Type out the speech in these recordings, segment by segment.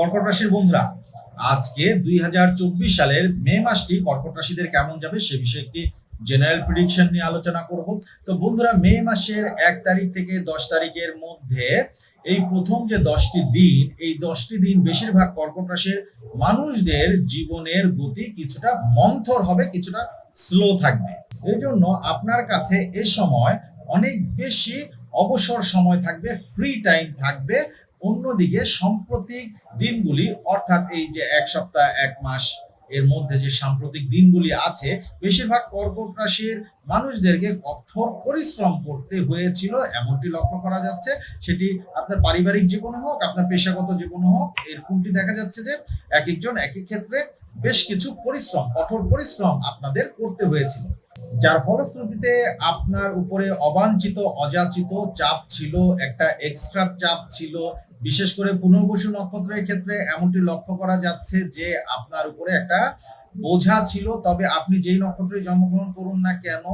কর্কট রাশির বন্ধুরা, আজকে দুই হাজার চব্বিশ সালের মে মাসটি কর্কট রাশিদের কেমন যাবে সে বিষয়ে একটি জেনারেল প্রিডিকশন নিয়ে আলোচনা করব। তো বন্ধুরা, মে মাসের এক তারিখ থেকে দশ তারিখের মধ্যে এই প্রথম যে দশটি দিন, এই দশটি দিন বেশিরভাগ কর্কট রাশির মানুষদের জীবনের গতি কিছুটা মন্থর হবে, কিছুটা স্লো থাকবে। এই জন্য আপনার কাছে এ সময় অনেক বেশি অবসর সময় থাকবে ফ্রি টাইম থাকবে। অন্যদিকে সাম্প্রতিক দিনগুলি, অর্থাৎ এই যে এক সপ্তাহ, এক মাস, এর মধ্যে যে সাম্প্রতিক দিনগুলি আছে, বেশিরভাগ কর্কট রাশির মানুষদেরকে কঠোর পরিশ্রম করতে হয়েছিল, এমনটি লক্ষ্য করা যাচ্ছে। সেটি আপনার পারিবারিক জীবনে হোক, আপনার পেশাগত জীবনে হোক, এরকমটি দেখা যাচ্ছে যে এক একজন এক এক ক্ষেত্রে বেশ কিছু পরিশ্রম, কঠোর পরিশ্রম আপনাদের করতে হয়েছিল। যার ফলশ্রুতিতে আপনার উপরে অবাঞ্ছিত, অযাচিত চাপ ছিল, একটা এক্সট্রা চাপ ছিল বিশেষ করে পুনর্বসু নক্ষত্রের ক্ষেত্রে এমনটি লক্ষ্য করা যাচ্ছে যে আপনার উপরে একটা বোঝা ছিল, তবে আপনি যেই নক্ষত্রে জন্মগ্রহণ করুন না কেন,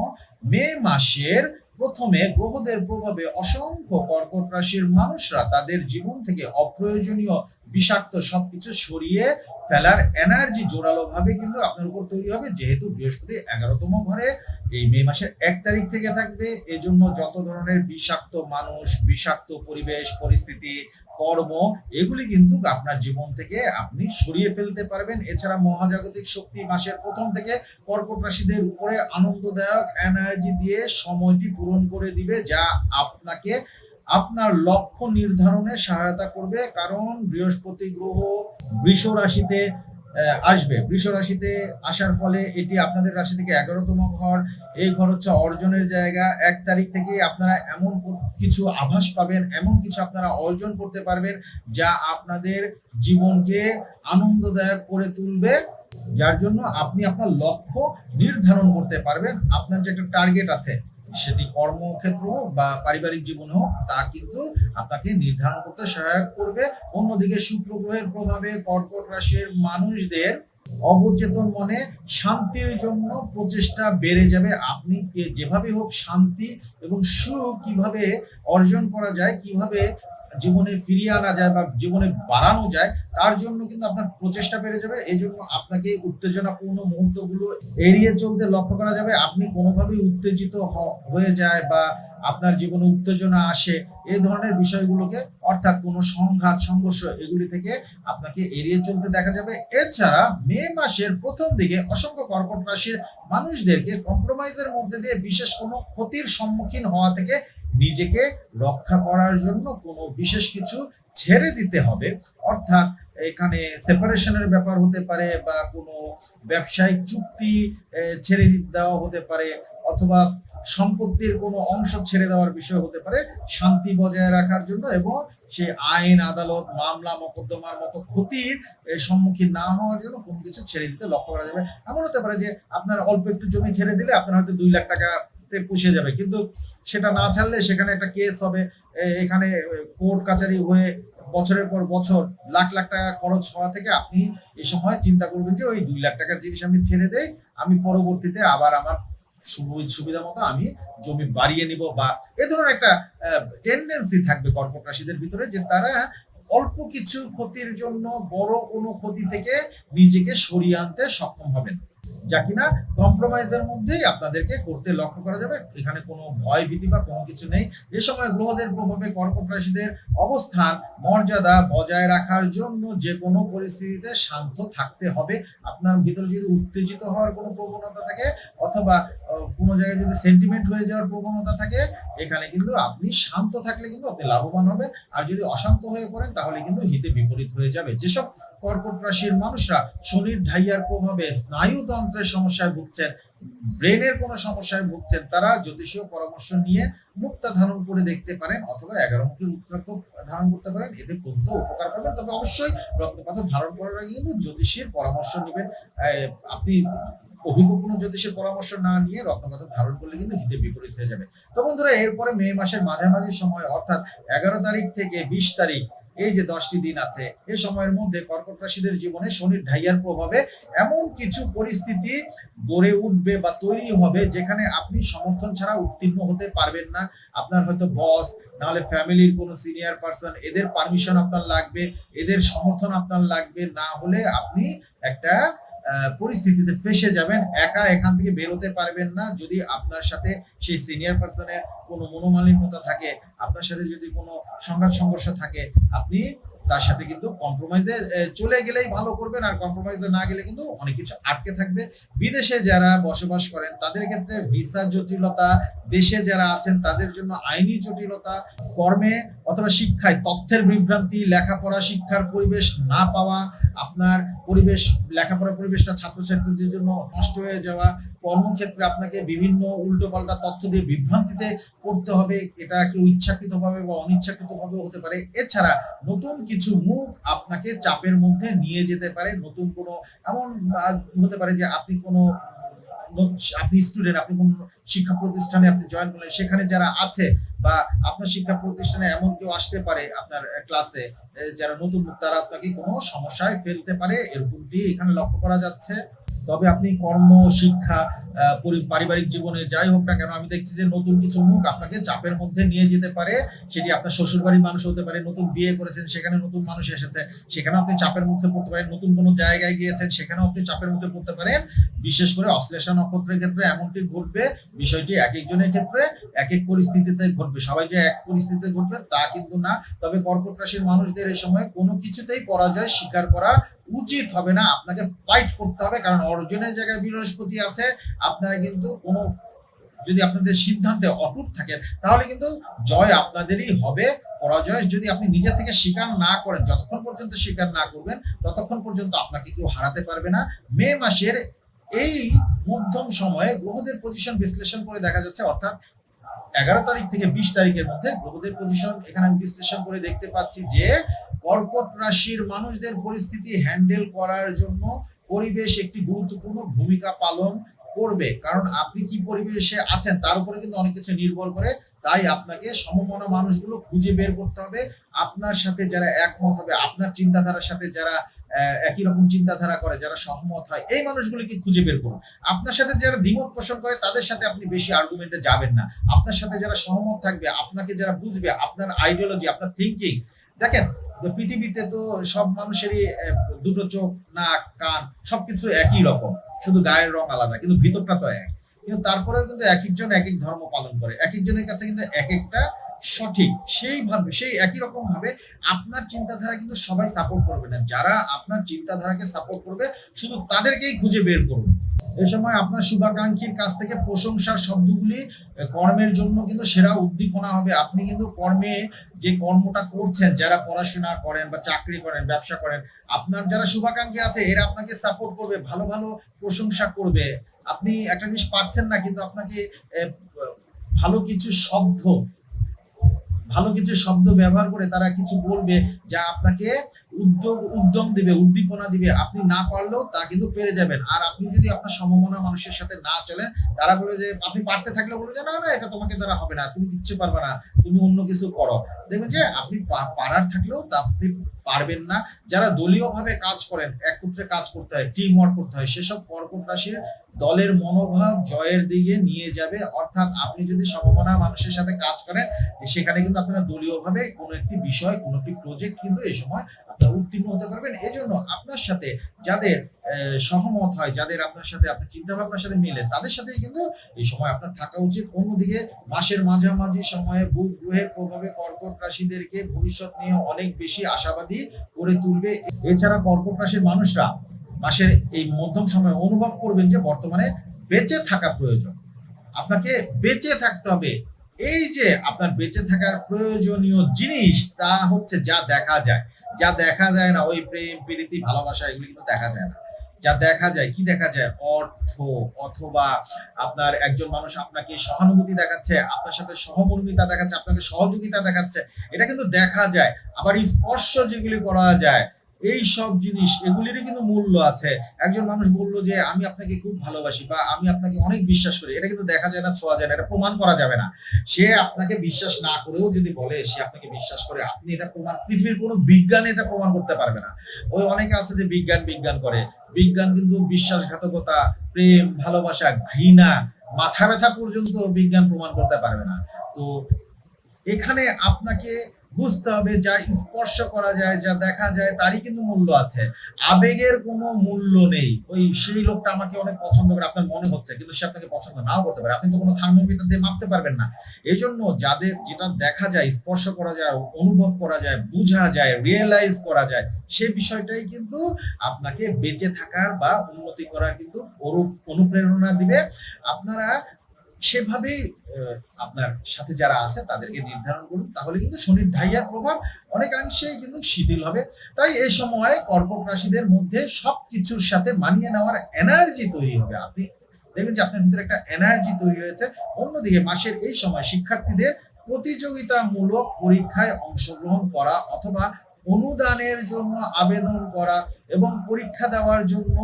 মে মাসের প্রথমে গ্রহদের প্রভাবে অসংখ্য কর্কট রাশির মানুষরা তাদের জীবন থেকে অপ্রয়োজনীয় বিষাক্ত সবকিছু সরিয়ে ফেলার এনার্জি জোরালো ভাবে কিন্তু আপনার উপর তৈরি হবে, যেহেতু বৃহস্পতি এগারোতম ঘরে। এই মে মাসের এক তারিখ থেকে থাকবে। এজন্য যত ধরনের বিষাক্ত মানুষ, বিষাক্ত পরিবেশ, পরিস্থিতি, কর্ম, এগুলি কিন্তু আপনার জীবন থেকে আপনি সরিয়ে ফেলতে পারবেন। এছাড়া মহাজাগতিক শক্তি মাসের প্রথম থেকে কর্কট রাশিদের উপরে আনন্দদায়ক এনার্জি দিয়ে সময়টি পূরণ করে দিবে, যা আপনাকে আপনার লক্ষ্য নির্ধারণে সহায়তা করবে, কারণ বৃহস্পতি গ্রহ বৃষ রাশিতে আসবে। বৃষ রাশিতে আসার ফলে এটি আপনাদের রাশি থেকে এগারোতম ঘর। এই ঘর হচ্ছে অর্জনের জায়গা। এক তারিখ থেকে আপনারা এমন কিছু আভাস পাবেন, এমন কিছু আপনারা অর্জন করতে পারবেন যা আপনাদের জীবনকে আনন্দদায়ক করে তুলবে। যার জন্য আপনি আপনার লক্ষ্য নির্ধারণ করতে পারবেন। আপনার যে একটা টার্গেট আছে সেটি কর্মক্ষেত্র হোক বা পারিবারিক জীবনে হোক, তা কিন্তু আপনাকে নির্ধারণ করতে সহায়ক করবে। অন্যদিকে শুক্র গ্রহের প্রভাবে কর্কট রাশির মানুষদের অবচেতন মনে শান্তির জন্য প্রচেষ্টা বেড়ে যাবে। আপনি যেভাবে হোক শান্তি এবং সুখ কীভাবে অর্জন করা যায়, কীভাবে জীবনে ফিরিয়ে আনা যায় বা জীবনে বাড়ানো যায়, তার জন্য কিন্তু আপনার প্রচেষ্টা বেড়ে যাবে। এই জন্য আপনাকে উত্তেজনাপূর্ণ মুহূর্তগুলো এড়িয়ে চলতে লক্ষ্য করা যাবে। আপনি কোনোভাবেই উত্তেজিত হয়ে যায় বা আপনার জীবনে উত্তেজনা আসে, এই ধরনের বিষয়গুলোকে অর্থাৎ কোনো সংঘাত, সংঘর্ষ, এগুলি থেকে আপনাকে এড়িয়ে চলতে দেখা যাবে। এছাড়া মে মাসের প্রথম দিকে অসংখ্য কর্কট রাশির মানুষদেরকে কম্প্রোমাইজের মধ্যে দিয়ে বিশেষ কোনো ক্ষতির সম্মুখীন হওয়া থেকে নিজেকে রক্ষা করার জন্য কোনো বিশেষ কিছু ছেড়ে দিতে হবে। অর্থাৎ এখানে সেপারেশনের ব্যাপার হতে পারে বা কোনো ব্যবসায়িক চুক্তি ছেড়ে দেওয়া হতে পারে। অথবা সম্পত্তির কোনো অংশ ছেড়ে দেওয়ার বিষয় হতে পারে, শান্তি বজায় রাখার জন্য এবং সে আইন, আদালত, মামলা, মকদ্দমার মতো ক্ষতির সম্মুখীন না হওয়ার জন্য কোনো কিছু ছেড়ে দিতে লক্ষ্য করা যাবে। এমন হতে পারে যে আপনার অল্প একটু জমি ছেড়ে দিলে আপনার হয়তো দুই লাখ টাকাতে পুষে যাবে। কিন্তু সেটা না ছাড়লে সেখানে একটা কেস হবে এখানে কোর্ট কাছারি হয়ে বছরের পর বছর লাখ লাখ টাকা খরচ হওয়া থেকে আপনি এ সময় চিন্তা করবেন যে ওই দুই লাখ টাকার জিনিস আমি ছেড়ে দেই, আমি পরবর্তীতে আবার আমার সুবিধা মতো আমি জমি বাড়িয়ে নিব বা এ ধরনের একটা টেন্ডেন্সি থাকবে কর্কট রাশিদের ভিতরে যে তারা অল্প কিছু ক্ষতির জন্য বড় কোনো ক্ষতি থেকে নিজেকে সরিয়ে আনতে সক্ষম হবেন। যা কিনা কম্প্রোমাইজের মধ্যেই আপনাদেরকে করতে লক্ষ্য করা যাবে। এখানে কোনো ভয় ভীতি বা কোনো কিছু নেই। এ সময় গ্রহদের প্রভাবে কর্কট রাশিদের অবস্থান, মর্যাদা বজায় রাখার জন্য যে কোনো পরিস্থিতিতে শান্ত থাকতে হবে। আপনার ভিতরে যদি উত্তেজিত হওয়ার কোনো প্রবণতা থাকে অথবা কোনো জায়গায় যদি সেন্টিমেন্ট হয়ে যাওয়ার প্রবণতা থাকে, এখানে কিন্তু আপনি শান্ত থাকলে কিন্তু আপনি লাভবান হবেন। আর যদি অশান্ত হয়ে পড়েন তাহলে কিন্তু হিতে বিপরীত হয়ে যাবে। যেসব কর্কট রাশির মানুষরা শনির ঢাইয়ার প্রভাবে স্নায়ুতন্ত্রের সমস্যায় ভুগছেন, ব্রেনের কোনো সমস্যায় ভুগছেন তারা জ্যোতিষীয় পরামর্শ নিয়ে মুক্তা ধারণ করে দেখতে পারেন অথবা এগারো মুখী রুদ্রাক্ষ ধারণ করতে পারেন। এতে অত্যন্ত উপকার পাবেন। তবে অবশ্যই রত্নপাথর ধারণ করার আগে কিন্তু জ্যোতিষীর পরামর্শ নেবেন। আপনি অভিজ্ঞ কোনো জ্যোতিষের পরামর্শ না নিয়ে রত্নপাথর ধারণ করলে কিন্তু হিতে বিপরীত হয়ে যাবে। তো বন্ধুরা, এরপরে মে মাসের মাঝামাঝি সময়, অর্থাৎ এগারো তারিখ থেকে বিশ তারিখ এই যে দশটি দিন আছে, এ সময়ের মধ্যে কর্কট রাশিদের জীবনে শনির ঢাইয়ার প্রভাবে এমন কিছু পরিস্থিতি গড়ে উঠবে বা তৈরি হবে যেখানে আপনি সমর্থন ছাড়া উত্তীর্ণ হতে পারবেন না। আপনার হয়তো বস, নাহলে ফ্যামিলির কোনো সিনিয়র পার্সন, এদের পারমিশন আপনার লাগবে, এদের সমর্থন আপনার লাগবে, না হলে আপনি একটা পরিস্থিতিতে ফেসে যাবেন, একা এখান থেকে বেরোতে পারবেন না। যদি আপনার সাথে সেই সিনিয়র পার্সনের কোনো মনোমালিন্যতা থাকে, আপনার সাথে যদি কোনো সংঘাত সংঘর্ষ থাকে, আপনি তার সাথে কিন্তু কম্প্রোমাইজে চলে গেলেই ভালো করবেন আর কম্প্রোমাইজে না গেলে কিন্তু অনেক কিছু আটকে থাকবে। বিদেশে যারা বসবাস করেন, তাদের ক্ষেত্রে ভিসা জটিলতা, দেশে যারা আছেন, তাদের জন্য আইনি জটিলতা, কর্মে অথবা শিক্ষায় তথ্যের বিভ্রান্তি, লেখাপড়া, শিক্ষার পরিবেশ না পাওয়া, আপনার পরিবেশ লেখাপড়া পরিবেশটা ছাত্রছাত্রীদের জন্য নষ্ট হয়ে যাওয়া কর্মক্ষেত্রে আপনাকে বিভিন্ন উল্টোপাল্টা তথ্য দিয়ে বিভ্রান্তিতে পড়তে হবে, এটা কেউ ইচ্ছাকৃতভাবে বা অনিচ্ছাকৃতভাবে হতে পারে। এছাড়া নতুন কিছু মুখ আপনাকে চাপের মধ্যে নিয়ে যেতে পারে, নতুন কোনো এমন হতে পারে যে আপনি কোনো আপনি স্টুডেন্ট, আপনি কোন শিক্ষা প্রতিষ্ঠানে আপনি জয়েন করলেন, সেখানে যারা আছে বা আপনার শিক্ষা প্রতিষ্ঠানে এমন কেউ আসতে পারে আপনার ক্লাসে যারা নতুন, তারা আপনাকে কোনো সমস্যায় ফেলতে পারে, এরকমটি এখানে লক্ষ্য করা যাচ্ছে। তবে আপনি কর্ম, শিক্ষা পরি- পারিবারিক জীবনে যাই হোক না কেন, আমি দেখছি যে নতুন কিছু মুখ আপনাকে চাপের মধ্যে নিয়ে যেতে পারে। সেটি আপনার শ্বশুর বাড়ির মানুষ হতে পারে, নতুন বিয়ে করেছেন, সেখানে নতুন মানুষ এসেছে সেখানে আপনি চাপের মুখে পড়তে পারেন, নতুন কোনো জায়গায় গিয়েছেন, সেখানেও আপনি চাপের মুখে পড়তে পারেন। বিশেষ করে অশ্লেষা নক্ষত্রের ক্ষেত্রে এমনটি ঘটবে, বিষয়টি এক একজনের ক্ষেত্রে এক এক পরিস্থিতিতে ঘটবে। সবাই যে এক পরিস্থিতিতে ঘটবে তা কিন্তু না। তবে কর্কট রাশির মানুষদের এই সময় কোনো কিছুতেই পরাজয় স্বীকার করা উচিত হবে না, আপনাকে ফাইট করতে হবে, কারণ অর্জনের জায়গায় বৃহস্পতি আছে, আপনারা কিন্তু কোনো, যদি আপনাদের সিদ্ধান্তে অটুট থাকেন, তাহলে কিন্তু জয় আপনাদেরই হবে, পরাজয় যদি আপনি নিজের থেকে স্বীকার না করেন, যতক্ষণ পর্যন্ত স্বীকার না করবেন, ততক্ষণ পর্যন্ত আপনাকে কেউ হারাতে পারবে না। মে মাসের এই মধ্যম সময়ে গ্রহদের পজিশন বিশ্লেষণ করে দেখা যাচ্ছে, অর্থাৎ এগারো তারিখ থেকে বিশ তারিখের মধ্যে গ্রহদের পজিশন এখানে আমি বিশ্লেষণ করে দেখতে পাচ্ছি যে কর্কট রাশির মানুষদের পরিস্থিতি হ্যান্ডেল করার জন্য পরিবেশ একটি গুরুত্বপূর্ণ ভূমিকা পালন করবে। কারণ আপনি কি পরিবেশে আছেন তার উপরে কিন্তু অনেক কিছু নির্ভর করে। তাই আপনাকে সমমনা মানুষগুলো খুঁজে বের করতে হবে। আপনার সাথে যারা একমত হবে, আপনার চিন্তাধারার সাথে যারা একই রকম চিন্তাধারা করে, যারা সহমত হয়, এই মানুষগুলিকে খুঁজে বের করুন। আপনার সাথে যারা দ্বিমত পোষণ করে, তাদের সাথে আপনি বেশি আর্গুমেন্টে যাবেন না। আপনার সাথে যারা সহমত থাকবে, আপনাকে যারা বুঝবে, আপনার আইডিওলজি আপনার থিঙ্কিং দেখেন পৃথিবীতে তো সব মানুষেরই দুটো চোখ, নাক, কান, সবকিছু একই রকম। শুধু গায়ের রং আলাদা, কিন্তু ভিতরটা তো এক। কিন্তু তারপরেও কিন্তু এক একজন এক এক ধর্ম পালন করে। এক একজনের কাছে কিন্তু এক একটা সঠিক সেইভাবে সেই একই রকম ভাবে আপনার চিন্তাধারা কিন্তু সবাই সাপোর্ট করবে না। যারা আপনার চিন্তাধারাকে সাপোর্ট করবে, শুধু তাদেরকেই খুঁজে বের করুন এ সময় আপনার শুভাকাঙ্ক্ষীর কাছ থেকে প্রশংসার শব্দগুলি কর্মের জন্য কিন্তু সেরা উদ্দীপনা হবে। আপনি কিন্তু কর্মে যে কর্মটা করছেন, যারা পড়াশোনা করেন বা চাকরি করেন, ব্যবসা করেন, আপনার যারা শুভাকাঙ্ক্ষী আছে, এরা আপনাকে সাপোর্ট করবে, ভালো ভালো প্রশংসা করবে। আপনি একটা জিনিস পারছেন না, কিন্তু আপনাকে ভালো কিছু শব্দ ভালো কিছু শব্দ ব্যবহার করে তারা কিছু বলবে যা আপনাকে উদ্যোগ, উদ্যম দিবে, উদ্দীপনা দিবে, আপনি না পারলেও তা কিন্তু পেরে যাবেন। আর আপনি যদি আপনার সমমনা মানুষের সাথে না চলেন, তারা বলে যে, আপনি পারতে থাকলে বলবে যে, না না, এটা তোমাকে দ্বারা হবে না, তুমি কিচ্ছু পারবে না, তুমি অন্য কিছু করো। দেখবেন যে, আপনি পারার থাকলেও তা আপনি পারবেন না। যারা দলীয়ভাবে কাজ করেন, একত্রে কাজ করতে হয় টিম ওয়ার্ক করতে হয়, সেসব কর্কট রাশির দলের মনোভাব জয়ের দিকে নিয়ে যাবে। অর্থাৎ আপনি যদি সমমনা মানুষের সাথে কাজ করেন, সেখানে কিন্তু আপনারা দলীয়ভাবে কোনো একটি বিষয়, কোনো একটি প্রজেক্ট কিন্তু এই সময় উত্তীর্ণ হতে পারবেন। এজন্য আপনার সাথে যাদের সহমত হয়, যাদের আপনার সাথে আপনার চিন্তা ভাবনার সাথে মিলে, তাদের সাথে কিন্তু এই সময় আপনার থাকা উচিত। অন্যদিকে মাসের মাঝামাঝি সময়ে বুধ গ্রহের প্রভাবে কর্কট রাশিদেরকে ভবিষ্যৎ নিয়ে অনেক বেশি আশাবাদী করে তুলবে। এছাড়া কর্কট রাশির মানুষরা মাসের এই মধ্যম সময়ে অনুভব করবেন যে বর্তমানে বেঁচে থাকা প্রয়োজন। আপনাকে বেঁচে থাকতে হবে। এই যে আপনার বেঁচে থাকার প্রয়োজনীয় জিনিস তা হচ্ছে যা দেখা যায়। যা দেখা যায় না, ওই প্রেম, প্রীতি, ভালোবাসা, এগুলি কিন্তু দেখা যায় না। যা দেখা যায়, কি দেখা যায়? অর্থ, অথবা আপনার একজন মানুষ আপনাকে সহানুভূতি দেখাচ্ছে, আপনার সাথে সহমর্মিতা দেখাচ্ছে, আপনাকে সহযোগিতা দেখাচ্ছে, এটা কিন্তু দেখা যায়। আবার স্পর্শ যেগুলি করা যায় এই সব জিনিস, এগুলিরই কিন্তু মূল্য আছে। একজন মানুষ বলল যে, আমি আপনাকে খুব ভালোবাসি বা, আমি আপনাকে অনেক বিশ্বাস করি। এটা কিন্তু দেখা যায় না, ছোঁয়া যায় না, এটা প্রমাণ করা যাবে না। সে আপনাকে বিশ্বাস না করেও যদি বলে, সে আপনাকে বিশ্বাস করে, আপনি এটা প্রমাণ, পৃথিবীর কোনো বিজ্ঞান এটা প্রমাণ করতে পারবে না। ওই অনেকে আছে যে বিজ্ঞান বিজ্ঞান করে। বিজ্ঞান কিন্তু বিশ্বাসঘাতকতা, প্রেম, ভালোবাসা, ঘৃণা, মাথা ব্যথা পর্যন্ত বিজ্ঞান প্রমাণ করতে পারবে না। তো এখানে আপনাকে বুঝতে হবে, যা স্পর্শ করা যায়, যা দেখা যায়, তারই কিন্তু মূল্য আছে। আবেগের কোনো মূল্য নেই। ওই সেই লোকটা আমাকে অনেক পছন্দ করে, আপনার মনে হচ্ছে, কিন্তু সে আপনাকে পছন্দ নাও করতে পারে। আপনি তো কোনো থার্মোমিটার দিয়ে মাপতে পারবেন না। এই জন্য যাদের যেটা দেখা যায়, স্পর্শ করা যায়, অনুভব করা যায়, বোঝা যায় রিয়েলাইজ করা যায় সে বিষয়টাই কিন্তু আপনাকে বেঁচে থাকার বা উন্নতি করার কিন্তু অনুপ্রেরণা দিবে। আপনারা সেভাবেই আহ, আপনার সাথে যারা আছে তাদেরকে নির্ধারণ করুন তাহলে কিন্তু শনির ঢাইয়ার প্রভাব অনেকাংশেই কিন্তু শিথিল হবে। তাই এই সময় কর্কট রাশিদের মধ্যে সব কিছুর সাথে মানিয়ে নেওয়ার এনার্জি তৈরি হবে। আপনি দেখবেন যে আপনার ভিতরে একটা এনার্জি তৈরি হয়েছে। অন্যদিকে মাসের এই সময় শিক্ষার্থীদের প্রতিযোগিতামূলক পরীক্ষায় অংশগ্রহণ করা অথবা অনুদানের জন্য আবেদন করা এবং পরীক্ষা দেওয়ার জন্য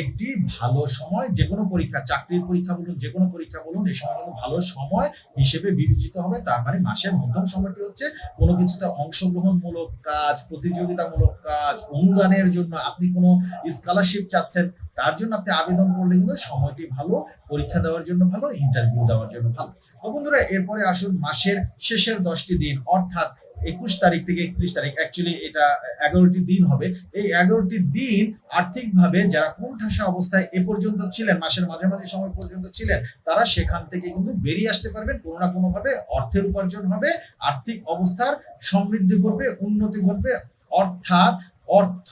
একটি ভালো সময়, যে কোনো পরীক্ষা, চাকরির পরীক্ষা বলুন, যে কোনো পরীক্ষা বলুন, এই সময় কিন্তু ভালো সময় হিসেবে বিবেচিত হবে। তার মানে মাসের মধ্যম সময়টি হচ্ছে কোনো কিছুতে অংশগ্রহণমূলক কাজ, প্রতিযোগিতামূলক কাজ, অনুদানের জন্য আপনি কোনো স্কলারশিপ চাচ্ছেন, তার জন্য আপনি আবেদন করলে কিন্তু সময়টি ভালো, পরীক্ষা দেওয়ার জন্য ভালো ইন্টারভিউ দেওয়ার জন্য ভালো। তো বন্ধুরা, এরপরে আসুন মাসের শেষের দশটি দিন, অর্থাৎ একুশ তারিখ থেকে একত্রিশ তারিখ অ্যাকচুয়ালি এটা এগারোটি দিন হবে। এই এগারোটি দিন আর্থিকভাবে যারা কোণঠাসা অবস্থায় এ পর্যন্ত ছিলেন, মাসের মাঝামাঝি সময় পর্যন্ত ছিলেন, তারা সেখান থেকে কিন্তু বেরিয়ে আসতে পারবেন। কোনো না কোনোভাবে অর্থের উপার্জন হবে, আর্থিক অবস্থার সমৃদ্ধি ঘটবে, উন্নতি ঘটবে। অর্থাৎ অর্থ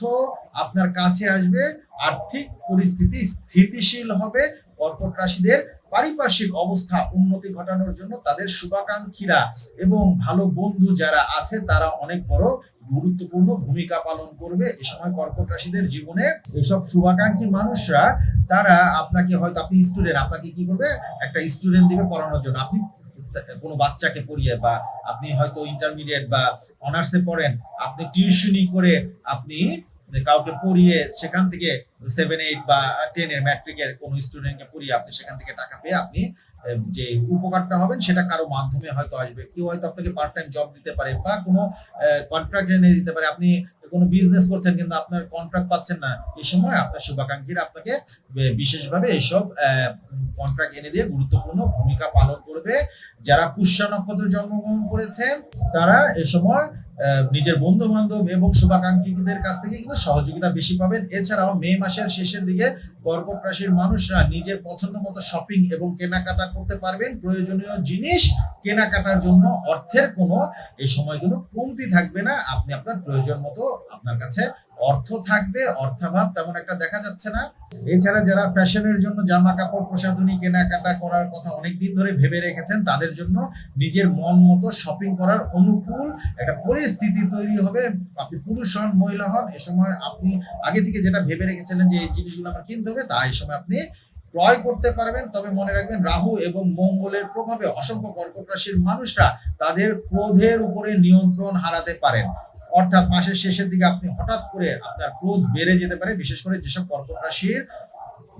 আপনার কাছে আসবে, আর্থিক পরিস্থিতি স্থিতিশীল হবে, কর্কট রাশিদের পারিপার্শ্বিক অবস্থা উন্নতি ঘটানোর জন্য তাদের শুভাকাঙ্ক্ষীরা এবং ভালো বন্ধু যারা আছে, তারা অনেক বড় গুরুত্বপূর্ণ ভূমিকা পালন করবে। এ সময় কর্কট রাশিদের জীবনে এসব শুভাকাঙ্ক্ষী মানুষরা, তারা আপনাকে হয়তো, আপনি স্টুডেন্ট আপনাকে কি করবে? একটা স্টুডেন্ট দিবে পড়ানোর জন্য। আপনি কোনো বাচ্চাকে পড়িয়ে বা আপনি হয়তো ইন্টারমিডিয়েট বা অনার্সে পড়েন, আপনি টিউশনি করে আপনি কাউকে পড়িয়ে সেখান থেকে সেভেন এইট বা টেন এর ম্যাট্রিকের কোনো স্টুডেন্টকে পড়িয়ে আপনি সেখান থেকে টাকা পেয়ে আপনি যে উপকারটা হবেন সেটা কারও মাধ্যমে হয়তো আসবে। কেউ হয়তো আপনাকে পার্ট টাইম জব দিতে পারে বা কোনো কন্ট্রাক্ট এনে দিতে পারে। আপনি কোনো বিজনেস করছেন কিন্তু আপনার কন্ট্রাক্ট পাচ্ছেন না, এই সময় আপনার শুভাকাঙ্ক্ষীরা আপনাকে বিশেষভাবে এইসব কন্ট্রাক্ট এনে দিয়ে গুরুত্বপূর্ণ ভূমিকা পালন করবে। যারা পুষ্যা নক্ষত্রে জন্মগ্রহণ করেছেন তারা এ সময় নিজের বন্ধু বান্ধব এবং শুভাকাঙ্ক্ষীদের কাছ থেকে কিন্তু সহযোগিতা বেশি পাবেন। এছাড়াও মে মাসের শেষের দিকে কর্কট রাশির মানুষরা নিজের পছন্দ মতো শপিং এবং কেনাকাটা করতে পারবেন। প্রয়োজনীয় জিনিস কেনাকাটার জন্য অর্থের কোনো এই সময় কিন্তু কমতি থাকবে না। আপনি আপনার প্রয়োজন মতো আপনার কাছে অর্থ থাকবে, অর্থাভাব তেমন একটা দেখা যাচ্ছে না। এছাড়া যারা ফ্যাশনের জন্য জামা কাপড় প্রসাধনী, কেনাকাটা করার কথা অনেকদিন ধরে ভেবে রেখেছেন, তাদের জন্য নিজের মন মতো শপিং করার অনুকূল একটা পরিস্থিতি তৈরি হবে। আপনি পুরুষ হন, মহিলা হন, এ সময় আপনি আগে থেকে যেটা ভেবে রেখেছিলেন যে এই জিনিসগুলো আমার কিনতে হবে, তা এই সময় আপনি ক্রয় করতে পারবেন। তবে মনে রাখবেন, রাহু এবং মঙ্গলের প্রভাবে অসংখ্য কর্কট রাশির মানুষরা তাদের ক্রোধের উপরে নিয়ন্ত্রণ হারাতে পারেন। অর্থাৎ মাসের শেষের দিকে আপনি হঠাৎ করে আপনার ক্রোধ বেড়ে যেতে পারে, বিশেষ করে যেসব কর্কট রাশির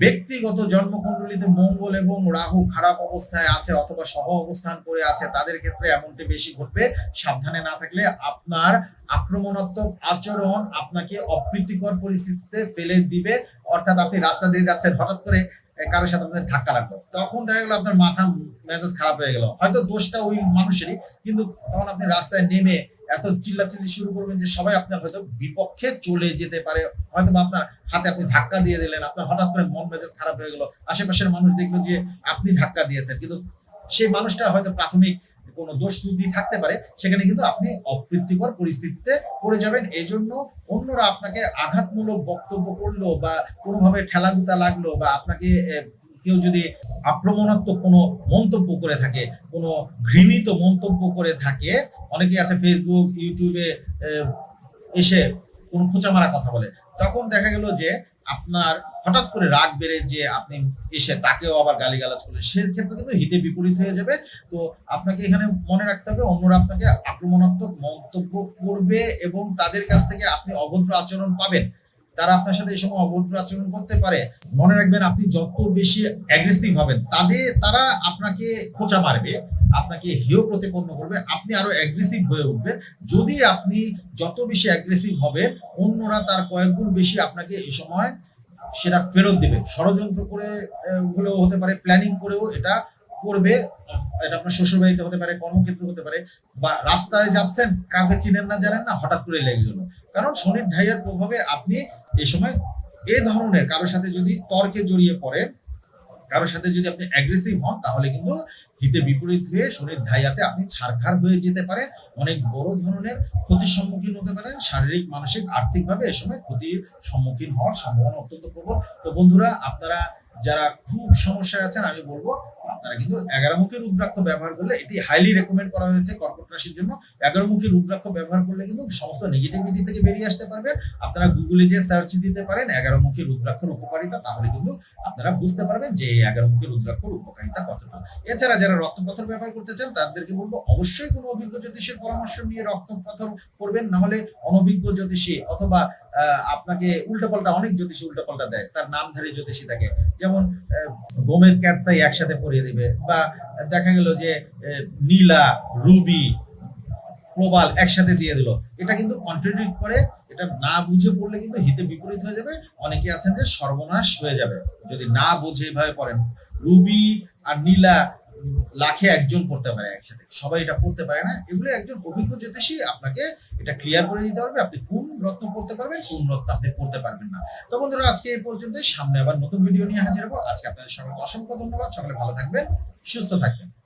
ব্যক্তিগত জন্মকুণ্ডলিতে মঙ্গল এবং রাহু খারাপ অবস্থায় আছে অথবা সহ অবস্থান করে আছে, তাদের ক্ষেত্রে এমনটি বেশি ঘটবে। সাবধানে না থাকলে আপনার আক্রমণাত্মক আচরণ আপনাকে অপ্রীতিকর পরিস্থিতিতে ফেলে দিবে। অর্থাৎ আপনি রাস্তা দিয়ে যাচ্ছেন, হঠাৎ করে কারোর সাথে আপনাদের ধাক্কা লাগল। তখন দেখা গেলো আপনার মাথা মেজাজ খারাপ হয়ে গেল। হয়তো দোষটা ওই মানুষেরই, কিন্তু তখন আপনি রাস্তায় নেমে এত চিল্লাচিল্লি শুরু করবেন যে সবাই আপনার হয়তো বিপক্ষে চলে যেতে পারে। হয়তো আপনার হাতে আপনি ধাক্কা দিয়ে দিলেন, আপনার হঠাৎ করে মন মেজাজ খারাপ হয়ে গেল, আশেপাশের মানুষ দেখল যে আপনি ধাক্কা দিয়েছেন। কিন্তু সেই মানুষটা হয়তো প্রাথমিক কোনো দোষ ত্রুটি থাকতে পারে, সেখানে কিন্তু আপনি অপ্রীতিকর পরিস্থিতিতে পড়ে যাবেন। এই জন্য অন্যরা আপনাকে আঘাতমূলক বক্তব্য করল বা কোনোভাবে ঠেলাগুতা লাগল বা আপনাকে কেউ যদি আক্রমণাত্মক কোনো মন্তব্য করে থাকে, কোনো ঘৃণিত মন্তব্য করে থাকে, অনেকেই আছে ফেসবুক ইউটিউবে এসে কোনো খোঁচা মারা কথা বলে, তখন দেখা গেল যে আপনার হঠাৎ করে রাগ বেড়ে যে আপনি এসে তাকেও আবার গালিগালাজ করলেন। সেক্ষেত্রে কিন্তু হিতে বিপরীত হয়ে যাবে। তো আপনাকে এখানে মনে রাখতে হবে, অন্যরা আপনাকে আক্রমণাত্মক মন্তব্য করবে এবং তাদের কাছ থেকে আপনি অভদ্র আচরণ পাবেন। তারা আপনার সাথে এই সময় অভদ্র আচরণ করতে পারে, মনে রাখবেন আপনি যত বেশি অ্যাগ্রেসিভ হবেন তাদের তারা আপনাকে খোঁচা মারবে, আপনাকে হেয় প্রতিপন্ন করবে, আপনি আরও অ্যাগ্রেসিভ হয়ে উঠবেন। যদি আপনি যত বেশি অ্যাগ্রেসিভ হবে অন্যরা তার কয়েক গুণ বেশি আপনাকে এই সময় সেটা ফেরত দেবে। ষড়যন্ত্র করে গুলো হতে পারে প্ল্যানিং করেও এটা করবে, এটা আপনার শ্বশুরবাড়িতে হতে পারে, কর্মক্ষেত্র হতে পারে, বা রাস্তায় যাচ্ছেন, কাউকে চিনেন না, জানেন না, হঠাৎ করে লেগে গেল। কারণ শনির ঢাইয়ের প্রভাবে আপনি এই সময় এ ধরনের কারোর সাথে যদি তর্কে জড়িয়ে পড়েন, কারোর সাথে যদি আপনি অ্যাগ্রেসিভ হন, তাহলে কিন্তু হিতে বিপরীত হয়ে শনির ঢাইয়াতে আপনি ছাড়খাড় হয়ে যেতে পারেন। অনেক বড় ধরনের ক্ষতির সম্মুখীন হতে পারেন, শারীরিক, মানসিক, আর্থিকভাবে এ সময় ক্ষতির সম্মুখীন হওয়ার সম্ভাবনা অত্যন্ত প্রবল। তো বন্ধুরা, আপনারা যারা খুব সমস্যায় আছেন, আমি বলব আপনারা কিন্তু এগারো মুখী রুদ্রাক্ষ ব্যবহার করলে এটি হাইলি রেকমেন্ড করা হয়েছে কর্কট রাশির জন্য। এগারো মুখী রুদ্রাক্ষ ব্যবহার করলে কিন্তু সমস্ত নেগেটিভিটি থেকে বেরিয়ে আসতে পারবেন। আপনারা গুগলে যে সার্চ দিতে পারেন এগারো মুখী রুদ্রাক্ষর উপকারিতা, তাহলে কিন্তু আপনারা বুঝতে পারবেন যে এগারো মুখী রুদ্রাক্ষর উপকারিতা কতটা। এছাড়া যারা রক্তপথর ব্যবহার করতে চান, তাদেরকে বলব অবশ্যই কোনো অভিজ্ঞ জ্যোতিষের পরামর্শ নিয়ে রক্তপথর করবেন, না হলে অনভিজ্ঞ জ্যোতিষী অথবা আপনাকে উল্টোপাল্টা অনেক জ্যোতিষী উল্টোপাল্টা দেয়, তার নামধারী জ্যোতিষী থাকে যেমন গোমেদ ক্যাটসাই একসাথে পরিয়ে দিবে বা দেখা গেল যে নীলা, রুবি, প্রবাল একসাথে দিয়ে দিল। এটা কিন্তু কন্ট্রিবিউট করে, এটা না বুঝে পড়লে কিন্তু হিতে বিপরীত হয়ে যাবে। অনেকে আছেন যে সর্বনাশ হয়ে যাবে। যদি না বুঝে এভাবে পড়েন। রুবি আর নীলা লাখে একজন পড়তে পারে একসাথে। সবাই এটা পড়তে পারে না। এগুলো একজন অভিজ্ঞ জ্যোতিষী আপনাকে এটা ক্লিয়ার করে দিতে পারবে, আপনি কোন রত্ন পড়তে পারবেন, কোন রত্ন আপনি পড়তে পারবেন না। তো বন্ধুরা, আজকে এই পর্যন্ত সামনে আবার নতুন ভিডিও নিয়ে হাজির হব। আজকে আপনাদের সকলকে অসংখ্য ধন্যবাদ। সকলে ভালো থাকবেন, সুস্থ থাকবেন।